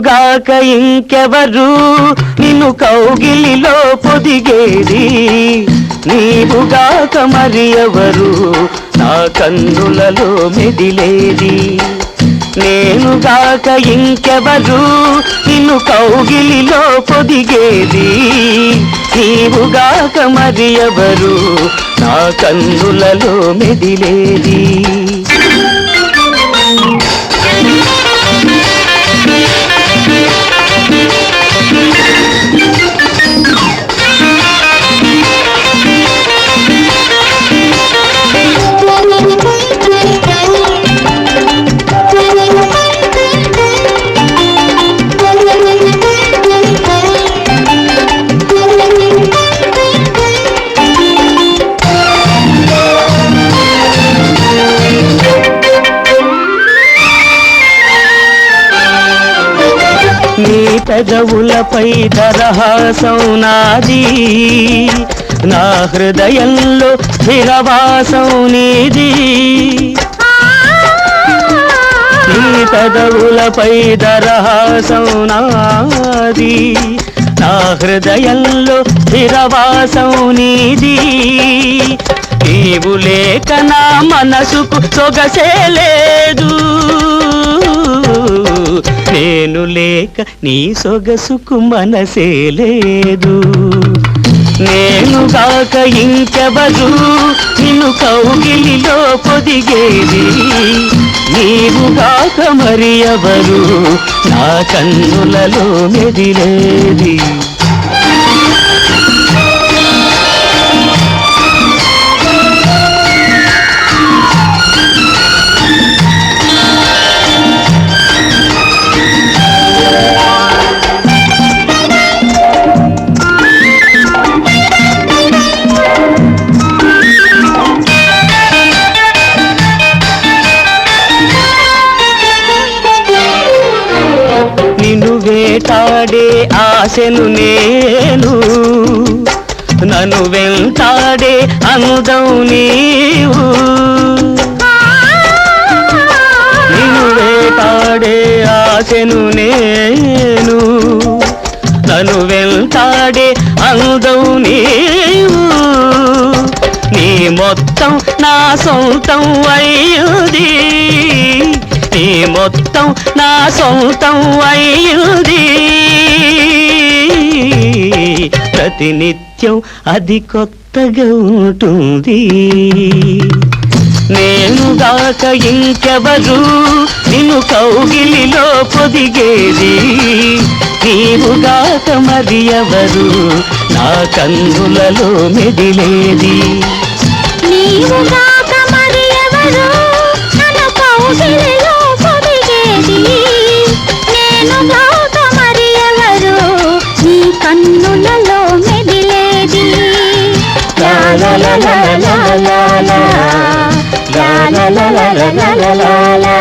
గాక ఇంకెవరు? నిన్ను కౌగిలిలో పొదిగేది నీవుగాక మరి ఎవరు? నా కన్నులలో మెదిలేది నేనుగాక ఇంకెవరు? నిన్ను కౌగిలిలో పొదిగేది నీవుగాక మరి ఎవరు? నా కన్నులలో మెదిలేది నీ పెదవులపై దరహాసం నాది నా హృదయంలో స్థిరవాసం నీది నీ పెదవులపై దరహాసం నాది నా హృదయంలో స్థిరవాసం నీది నీవు లేక నా మనసుకు సొగసే లేదు నేను లేక నీ సొగసుకు మనసే లేదు. నేను కాక ఇంకెవరు నిన్ను కౌగిలిలో పొదిగేది. నీవు కాక మరి ఎవరు నా కన్నులలో మెదిలేది. నిన్ను వేటాడే ఆశను నేను. నన్ను వెంటాడే అందం నీవు. నిన్ను వేటాడే ఆశను నేను. నన్ను వెంటాడే అందం నీవు. నీ మొత్తం నా సొంతం అయ్యుది. నీ మొత్తం నా సొంతం అయ్యుది ప్రతినిత్యం అది కొత్తగా ఉంటుంది. నేను గాక ఇంకెవరు నిన్ను కౌగిలిలో పొదిగేది. నీవు గాక మరి ఎవరు నా కన్నులలో మెదిలేది. నీవు గాక మరి ఎవరు నన్ను కౌగిలి కన్నులలో మెదిలేది లా లా లా లా